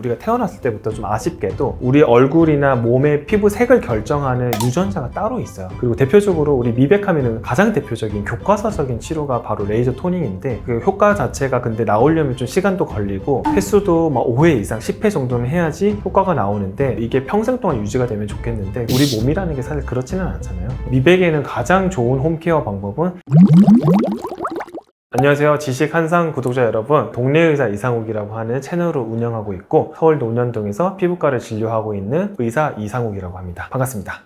우리가 태어났을 때부터 좀 아쉽게도 우리 얼굴이나 몸의 피부 색을 결정하는 유전자가 따로 있어요. 그리고 대표적으로 우리 미백하면은 가장 대표적인 교과서적인 치료가 바로 레이저 토닝인데 그 효과 자체가 근데 나오려면 좀 시간도 걸리고 횟수도 막 5회 이상 10회 정도는 해야지 효과가 나오는데 이게 평생 동안 유지가 되면 좋겠는데 우리 몸이라는 게 사실 그렇지는 않잖아요. 미백에는 가장 좋은 홈케어 방법은 안녕하세요. 지식 한상 구독자 여러분. 동네 의사 이상욱이라고 하는 채널을 운영하고 있고 서울 논현동에서 피부과를 진료하고 있는 의사 이상욱이라고 합니다. 반갑습니다.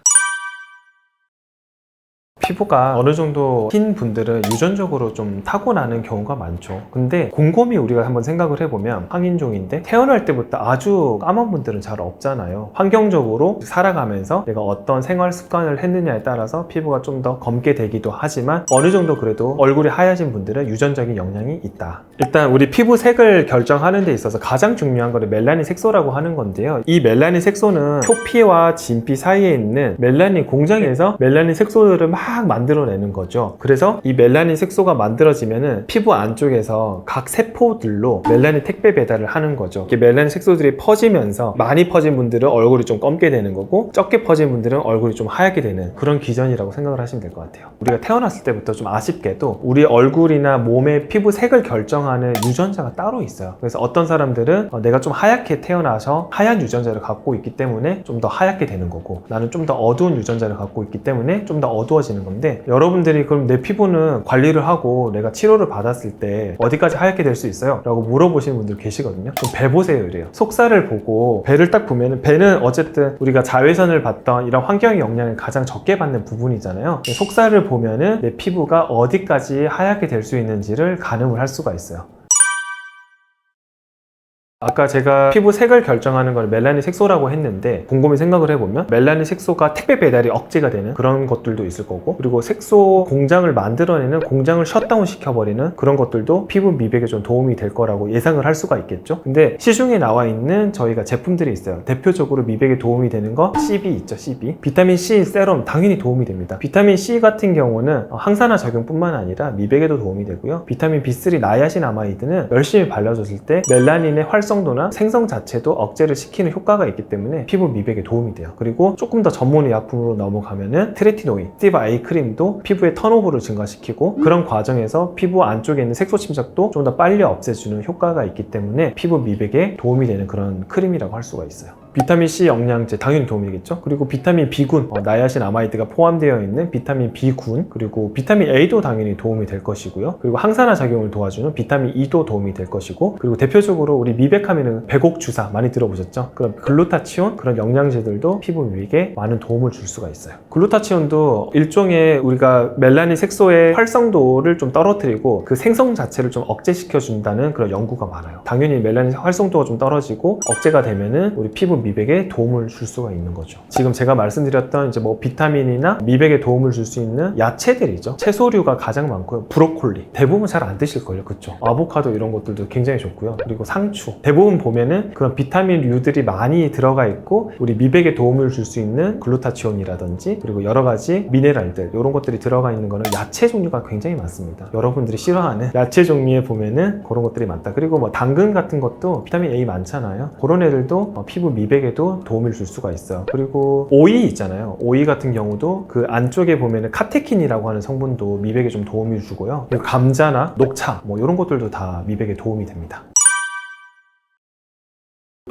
피부가 어느 정도 흰 분들은 유전적으로 좀 타고나는 경우가 많죠. 근데 곰곰이 우리가 한번 생각을 해보면 황인종인데 태어날 때부터 아주 까만 분들은 잘 없잖아요. 환경적으로 살아가면서 내가 어떤 생활 습관을 했느냐에 따라서 피부가 좀 더 검게 되기도 하지만 어느 정도 그래도 얼굴이 하얘진 분들은 유전적인 영향이 있다. 일단 우리 피부 색을 결정하는 데 있어서 가장 중요한 거를 멜라닌 색소라고 하는 건데요. 이 멜라닌 색소는 표피와 진피 사이에 있는 멜라닌 공장에서 멜라닌 색소들을 막 만들어내는 거죠. 그래서 이 멜라닌 색소가 만들어지면은 피부 안쪽에서 각 세포들로 멜라닌 택배 배달을 하는 거죠. 이게 멜라닌 색소들이 퍼지면서 많이 퍼진 분들은 얼굴이 좀 검게 되는 거고 적게 퍼진 분들은 얼굴이 좀 하얗게 되는 그런 기전이라고 생각을 하시면 될 것 같아요. 우리가 태어났을 때부터 좀 아쉽게도 우리 얼굴이나 몸의 피부 색을 결정하는 유전자가 따로 있어요. 그래서 어떤 사람들은 어, 내가 좀 하얗게 태어나서 하얀 유전자를 갖고 있기 때문에 좀 더 하얗게 되는 거고 나는 좀 더 어두운 유전자를 갖고 있기 때문에 좀 더 어두워지는 건데 여러분들이 그럼 내 피부는 관리를 하고 내가 치료를 받았을 때 어디까지 하얗게 될 수 있어요? 라고 물어보시는 분들 계시거든요. 그럼 배 보세요 이래요. 속살을 보고 배를 딱 보면은 배는 어쨌든 우리가 자외선을 받던 이런 환경의 영향을 가장 적게 받는 부분이잖아요. 속살을 보면은 내 피부가 어디까지 하얗게 될 수 있는지를 가늠을 할 수가 있어요. 아까 제가 피부 색을 결정하는 걸 멜라닌 색소라고 했는데 곰곰이 생각을 해보면 멜라닌 색소가 택배 배달이 억제가 되는 그런 것들도 있을 거고 그리고 색소 공장을 만들어내는 공장을 셧다운 시켜버리는 그런 것들도 피부 미백에 좀 도움이 될 거라고 예상을 할 수가 있겠죠. 근데 시중에 나와 있는 저희가 제품들이 있어요. 대표적으로 미백에 도움이 되는 거 CB 있죠 CB 비타민 C 세럼 당연히 도움이 됩니다. 비타민 C 같은 경우는 항산화 작용뿐만 아니라 미백에도 도움이 되고요. 비타민 B3 나이아신 아마이드는 열심히 발라줬을 때 멜라닌의 활성 활성도나 생성 자체도 억제를 시키는 효과가 있기 때문에 피부 미백에 도움이 돼요. 그리고 조금 더 전문 의약품으로 넘어가면은 트레티노인, 스티브 아이 크림도 피부의 턴오버를 증가시키고 그런 과정에서 피부 안쪽에 있는 색소 침착도 좀 더 빨리 없애주는 효과가 있기 때문에 피부 미백에 도움이 되는 그런 크림이라고 할 수가 있어요. 비타민C 영양제 당연히 도움이겠죠? 그리고 비타민 B군 어, 나야신 아마이드가 포함되어 있는 비타민 B군 그리고 비타민 A도 당연히 도움이 될 것이고요. 그리고 항산화 작용을 도와주는 비타민 E도 도움이 될 것이고 그리고 대표적으로 우리 미백하면은 백옥 주사 많이 들어보셨죠? 그럼 글루타치온 그런 영양제들도 피부 미백에 많은 도움을 줄 수가 있어요. 글루타치온도 일종의 우리가 멜라닌 색소의 활성도를 좀 떨어뜨리고 그 생성 자체를 좀 억제시켜 준다는 그런 연구가 많아요. 당연히 멜라닌 활성도가 좀 떨어지고 억제가 되면은 우리 피부 미백에 도움을 줄 수가 있는 거죠. 지금 제가 말씀드렸던 이제 뭐 비타민이나 미백에 도움을 줄 수 있는 야채들이죠. 채소류가 가장 많고요. 브로콜리 대부분 잘 안 드실 걸요, 그렇죠? 아보카도 이런 것들도 굉장히 좋고요. 그리고 상추 대부분 보면은 그런 비타민류들이 많이 들어가 있고 우리 미백에 도움을 줄 수 있는 글루타치온이라든지 그리고 여러 가지 미네랄들 이런 것들이 들어가 있는 거는 야채 종류가 굉장히 많습니다. 여러분들이 싫어하는 야채 종류에 보면은 그런 것들이 많다. 그리고 뭐 당근 같은 것도 비타민 A 많잖아요. 그런 애들도 어, 피부 미백 미백에도 도움을 줄 수가 있어요. 그리고 오이 있잖아요. 오이 같은 경우도 그 안쪽에 보면은 카테킨이라고 하는 성분도 미백에 좀 도움을 주고요. 그리고 감자나 녹차 뭐 이런 것들도 다 미백에 도움이 됩니다.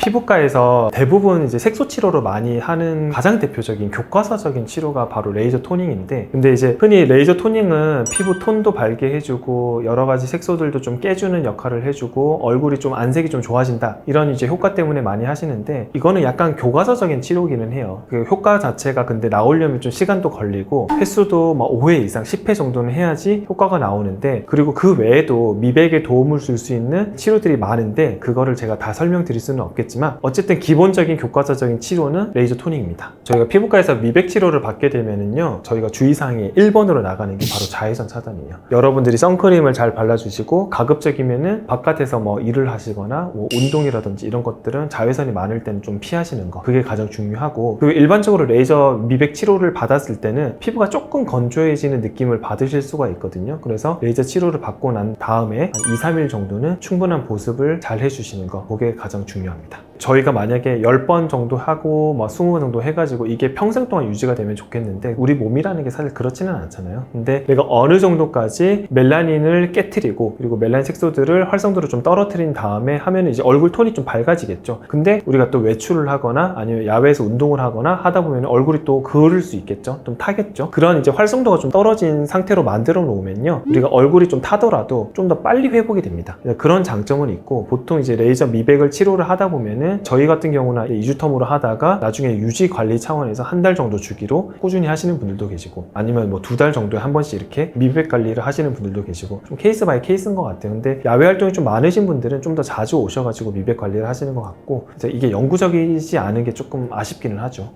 피부과에서 대부분 이제 색소 치료로 많이 하는 가장 대표적인 교과서적인 치료가 바로 레이저 토닝인데 근데 이제 흔히 레이저 토닝은 피부 톤도 밝게 해주고 여러 가지 색소들도 좀 깨주는 역할을 해주고 얼굴이 좀 안색이 좀 좋아진다 이런 이제 효과 때문에 많이 하시는데 이거는 약간 교과서적인 치료기는 해요. 그 효과 자체가 근데 나오려면 좀 시간도 걸리고 횟수도 막 5회 이상 10회 정도는 해야지 효과가 나오는데 그리고 그 외에도 미백에 도움을 줄 수 있는 치료들이 많은데 그거를 제가 다 설명드릴 수는 없겠 지만 있겠지만 어쨌든 기본적인 교과서적인 치료는 레이저 토닝입니다. 저희가 피부과에서 미백 치료를 받게 되면은요, 저희가 주의사항이 1번으로 나가는 게 바로 자외선 차단이에요. 여러분들이 선크림을 잘 발라주시고 가급적이면은 바깥에서 뭐 일을 하시거나 뭐 운동이라든지 이런 것들은 자외선이 많을 때는 좀 피하시는 거 그게 가장 중요하고 그리고 일반적으로 레이저 미백 치료를 받았을 때는 피부가 조금 건조해지는 느낌을 받으실 수가 있거든요. 그래서 레이저 치료를 받고 난 다음에 한 2, 3일 정도는 충분한 보습을 잘 해주시는 거 그게 가장 중요합니다. 있다. 저희가 만약에 10번 정도 하고 뭐 20번 정도 해가지고 이게 평생 동안 유지가 되면 좋겠는데 우리 몸이라는 게 사실 그렇지는 않잖아요. 근데 내가 어느 정도까지 멜라닌을 깨트리고 그리고 멜라닌 색소들을 활성도를 좀 떨어뜨린 다음에 하면 이제 얼굴 톤이 좀 밝아지겠죠. 근데 우리가 또 외출을 하거나 아니면 야외에서 운동을 하거나 하다 보면 얼굴이 또 그을 수 있겠죠. 좀 타겠죠. 그런 이제 활성도가 좀 떨어진 상태로 만들어 놓으면요. 우리가 얼굴이 좀 타더라도 좀 더 빨리 회복이 됩니다. 그런 장점은 있고 보통 이제 레이저 미백을 치료를 하다 보면은 저희 같은 경우나 2주 텀으로 하다가 나중에 유지 관리 차원에서 한 달 정도 주기로 꾸준히 하시는 분들도 계시고 아니면 뭐 두 달 정도에 한 번씩 이렇게 미백 관리를 하시는 분들도 계시고 좀 케이스 바이 케이스인 것 같아요. 근데 야외 활동이 좀 많으신 분들은 좀 더 자주 오셔가지고 미백 관리를 하시는 것 같고 그래서 이게 영구적이지 않은 게 조금 아쉽기는 하죠.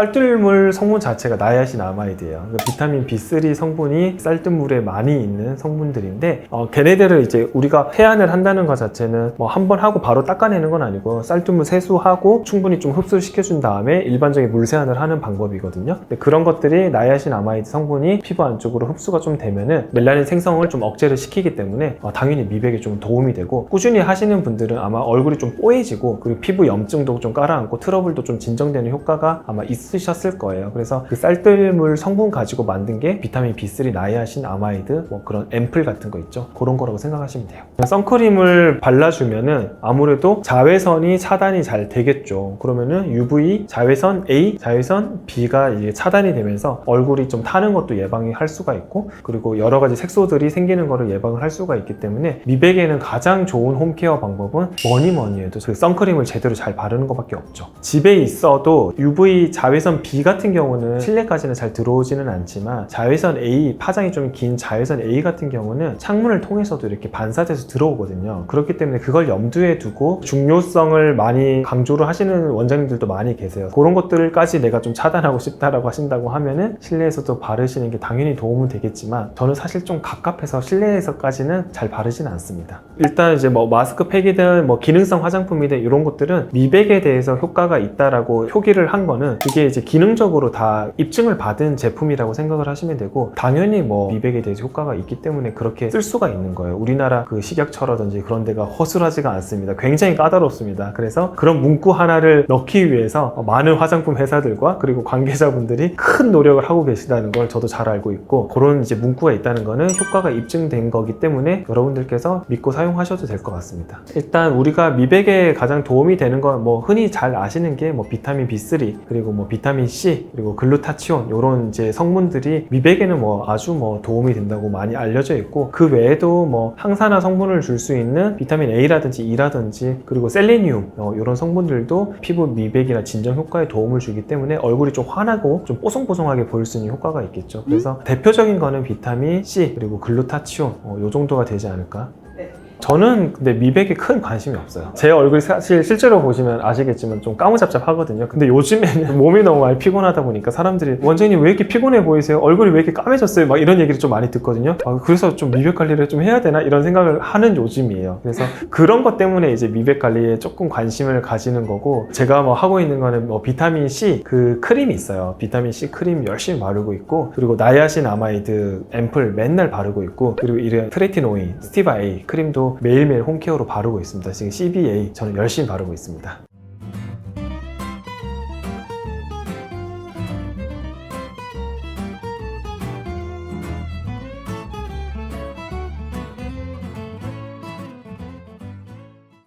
쌀뜨물 성분 자체가 나야신 아마이드예요. 비타민 B3 성분이 쌀뜨물에 많이 있는 성분들인데 어, 걔네들을 이제 우리가 해안을 한다는 것 자체는 뭐 한 번 하고 바로 닦아내는 건 아니고 쌀뜨물 세수하고 충분히 좀 흡수시켜준 다음에 일반적인 물 세안을 하는 방법이거든요. 근데 그런 것들이 나야신 아마이드 성분이 피부 안쪽으로 흡수가 좀 되면은 멜라닌 생성을 좀 억제를 시키기 때문에 어, 당연히 미백에 좀 도움이 되고 꾸준히 하시는 분들은 아마 얼굴이 좀 뽀얘지고 그리고 피부 염증도 좀 깔아앉고 트러블도 좀 진정되는 효과가 아마 있 으셨을 거예요. 그래서 그 쌀뜨물 성분 가지고 만든 게 비타민 B3 나이아신 아마이드 뭐 그런 앰플 같은 거 있죠. 그런 거라고 생각하시면 돼요. 선크림을 발라주면은 아무래도 자외선이 차단이 잘 되겠죠. 그러면은 UV, 자외선 A, 자외선 B가 이제 차단이 되면서 얼굴이 좀 타는 것도 예방이 할 수가 있고 그리고 여러 가지 색소들이 생기는 거를 예방을 할 수가 있기 때문에 미백에는 가장 좋은 홈케어 방법은 뭐니 뭐니 해도 그 선크림을 제대로 잘 바르는 것밖에 없죠. 집에 있어도 UV 자 외선 B 같은 경우는 실내까지는 잘 들어오지는 않지만 자외선 A 파장이 좀 긴 자외선 A 같은 경우는 창문을 통해서도 이렇게 반사돼서 들어오거든요. 그렇기 때문에 그걸 염두에 두고 중요성을 많이 강조를 하시는 원장님들도 많이 계세요. 그런 것들까지 내가 좀 차단하고 싶다라고 하신다고 하면은 실내에서도 바르시는 게 당연히 도움은 되겠지만 저는 사실 좀 갑갑해서 실내에서까지는 잘 바르지는 않습니다. 일단 이제 뭐 마스크 팩이든 뭐 기능성 화장품이든 이런 것들은 미백에 대해서 효과가 있다라고 표기를 한 거는 그게 이제 기능적으로 다 입증을 받은 제품이라고 생각을 하시면 되고 당연히 뭐 미백에 대해서 효과가 있기 때문에 그렇게 쓸 수가 있는 거예요. 우리나라 그 식약처라든지 그런 데가 허술하지가 않습니다. 굉장히 까다롭습니다. 그래서 그런 문구 하나를 넣기 위해서 많은 화장품 회사들과 그리고 관계자분들이 큰 노력을 하고 계시다는 걸 저도 잘 알고 있고 그런 이제 문구가 있다는 거는 효과가 입증된 거기 때문에 여러분들께서 믿고 사용하셔도 될 것 같습니다. 일단 우리가 미백에 가장 도움이 되는 건 뭐 흔히 잘 아시는 게 뭐 비타민 B3 그리고 뭐 비타민 C 그리고 글루타치온 이런 이제 성분들이 미백에는 뭐 아주 뭐 도움이 된다고 많이 알려져 있고 그 외에도 뭐 항산화 성분을 줄 수 있는 비타민 A라든지 E라든지 그리고 셀레니움 어, 이런 성분들도 피부 미백이나 진정 효과에 도움을 주기 때문에 얼굴이 좀 환하고 좀 뽀송뽀송하게 보일 수 있는 효과가 있겠죠. 그래서 대표적인 거는 비타민 C 그리고 글루타치온 어, 요 정도가 되지 않을까 저는 근데 미백에 큰 관심이 없어요. 제 얼굴이 사실 실제로 보시면 아시겠지만 좀 까무잡잡하거든요. 근데 요즘에는 몸이 너무 많이 피곤하다 보니까 사람들이 원장님 왜 이렇게 피곤해 보이세요? 얼굴이 왜 이렇게 까매졌어요? 막 이런 얘기를 좀 많이 듣거든요. 아, 그래서 좀 미백 관리를 좀 해야 되나 이런 생각을 하는 요즘이에요. 그래서 그런 것 때문에 이제 미백 관리에 조금 관심을 가지는 거고 제가 뭐 하고 있는 거는 뭐 비타민 C 그 크림이 있어요. 비타민 C 크림 열심히 바르고 있고 그리고 나야신 아마이드 앰플 맨날 바르고 있고 그리고 이런 트레티노인, 스티바 A 크림도 매일매일 홈케어로 바르고 있습니다. 지금 CBA 저는 열심히 바르고 있습니다.